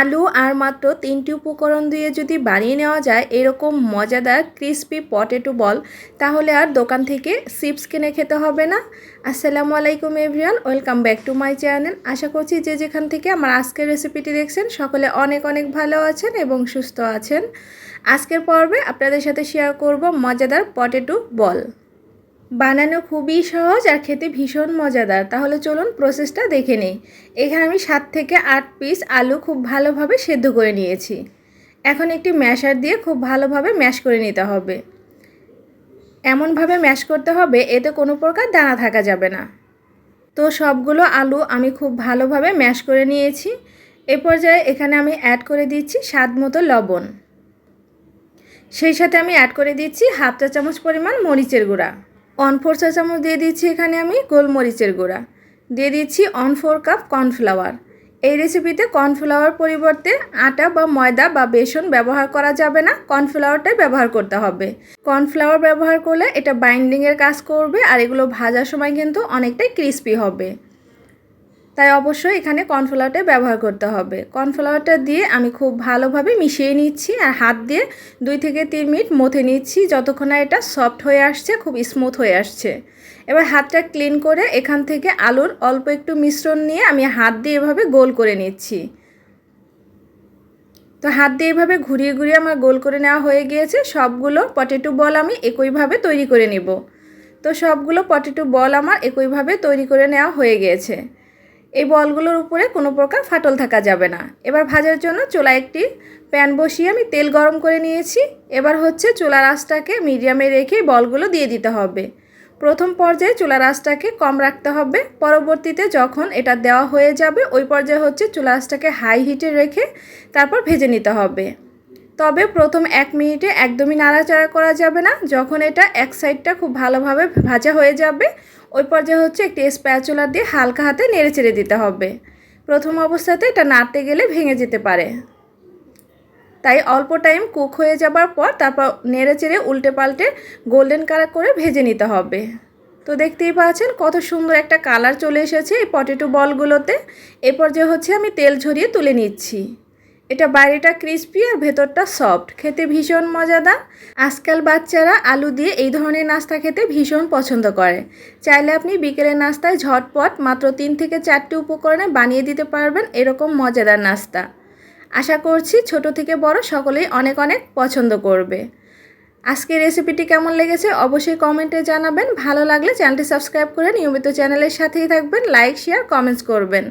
আলু আর মাত্র তিনটি উপকরণ দিয়ে যদি বানিয়ে নেওয়া যায় এরকম মজাদার ক্রিস্পি পটেটো বল, তাহলে আর দোকান থেকে চিপস কিনে খেতে হবে না। আসসালামু আলাইকুম everyone, welcome back to my channel. আশা করছি যে যেখান থেকে আমার আজকের রেসিপিটি দেখছেন, সকলে অনেক অনেক ভালো আছেন এবং সুস্থ আছেন। আজকের পর্বে আপনাদের সাথে শেয়ার করব মজাদার পটেটো বল। বানানো খুবই সহজ আর খেতে ভীষণ মজাদার। তাহলে চলুন প্রসেসটা দেখে নেই। এখানে আমি সাত থেকে আট পিস আলু খুব ভালোভাবে সেদ্ধ করে নিয়েছি। এখন একটি ম্যাশার দিয়ে খুব ভালোভাবে ম্যাশ করে নিতে হবে। এমনভাবে ম্যাশ করতে হবে, এতে কোনো প্রকার দানা থাকা যাবে না। তো সবগুলো আলু আমি খুব ভালোভাবে ম্যাশ করে নিয়েছি। এ পর্যায়ে এখানে আমি অ্যাড করে দিচ্ছি স্বাদ মতো লবণ। সেই সাথে আমি অ্যাড করে দিচ্ছি হাফ চা চামচ পরিমাণ মরিচের গুঁড়া। অন ফোর চা চামচ দিয়ে দিচ্ছি এখানে আমি গোলমরিচের গুঁড়া। দিয়ে দিচ্ছি অন ফোর কাপ কর্নফ্লাওয়ার। এই রেসিপিতে কর্নফ্লাওয়ার পরিবর্তে আটা বা ময়দা বা বেসন ব্যবহার করা যাবে না, কর্নফ্লাওয়ারটাই ব্যবহার করতে হবে। কর্নফ্লাওয়ার ব্যবহার করলে এটা বাইন্ডিংয়ের কাজ করবে আর এগুলো ভাজার সময় কিন্তু অনেকটাই ক্রিস্পি হবে। তাই অবশ্যই এখানে কর্নফ্লাওয়ারটা ব্যবহার করতে হবে। কর্নফ্লাওয়ারটা দিয়ে আমি খুব ভালোভাবে মিশিয়ে নিচ্ছি আর হাত দিয়ে দুই থেকে তিন মিনিট মথে নিচ্ছি যতক্ষণ না এটা সফট হয়ে আসছে, খুব স্মুথ হয়ে আসছে। এবার হাতটা ক্লিন করে এখান থেকে আলুর অল্প একটু মিশ্রণ নিয়ে আমি হাত দিয়ে এভাবে গোল করে নিচ্ছি। তো হাত দিয়ে এভাবে ঘুরিয়ে ঘুরিয়ে আমার গোল করে নেওয়া হয়ে গিয়েছে। সবগুলো পটেটো বল আমি একইভাবে তৈরি করে নেব। তো সবগুলো পটেটো বল আমার একইভাবে তৈরি করে নেওয়া হয়ে গিয়েছে। এই বলগুলোর উপরে কোনো প্রকার ফাটল থাকা যাবে না। এবার ভাজার জন্য চুলা একটি প্যান বসিয়ে আমি তেল গরম করে নিয়েছি। এবার হচ্ছে চুলার আঁচটাকে মিডিয়ামে রেখে বলগুলো দিয়ে দিতে হবে। প্রথম পর্যায়ে চুলার আঁচটাকে কম রাখতে হবে। পরবর্তীতে যখন এটা দেওয়া হয়ে যাবে, ওই পর্যায়ে হচ্ছে চুলার আঁচটাকে হাই হিটে রেখে তারপর ভেজে নিতে হবে। তবে প্রথম এক মিনিটে একদমই নাড়াচাড়া করা যাবে না, যখন এটা এক সাইডটা খুব ভালোভাবে ভাজা হয়ে যাবে, ওই পর্যায়ে হচ্ছে একটি স্প্যাচুলা দিয়ে হালকা হাতে নেড়ে চেড়ে দিতে হবে। প্রথম অবস্থাতে এটা নাড়তে গেলে ভেঙে যেতে পারে। তাই অল্প টাইম কুক হয়ে যাবার পর তারপর নেড়ে চেড়ে উল্টে পাল্টে গোল্ডেন কালার করে ভেজে নিতে হবে। তো দেখতেই পাচ্ছেন কত সুন্দর একটা কালার চলে এসেছে এই পটেটো বলগুলোতে। এরপর যে হচ্ছে আমি তেল ঝরিয়ে তুলে নিচ্ছি। এটা বাইরেটা ক্রিস্পি আর ভেতরটা সফট খেতে ভীষণ মজাদার। আজকাল বাচ্চারা আলু দিয়ে এই ধরনের নাস্তা খেতে ভীষণ পছন্দ করে। চাইলে আপনি বিকেলের নাস্তায় ঝটপট মাত্র তিন থেকে চারটি উপকরণে বানিয়ে দিতে পারবেন এরকম মজাদার নাস্তা। আশা করছি ছোট থেকে বড় সকলেই অনেক অনেক পছন্দ করবে। আজকের রেসিপিটি কেমন লেগেছে অবশ্যই কমেন্টে জানাবেন। ভালো লাগলে চ্যানেলটি সাবস্ক্রাইব করে নিয়মিত চ্যানেলের সাথেই থাকবেন লাইক শেয়ার কমেন্টস করবেন।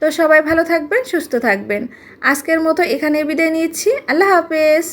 তো সবাই ভালো থাকবেন সুস্থ থাকবেন। আজকের মতো এখানে বিদায় নিচ্ছি। আল্লাহ হাফেজ।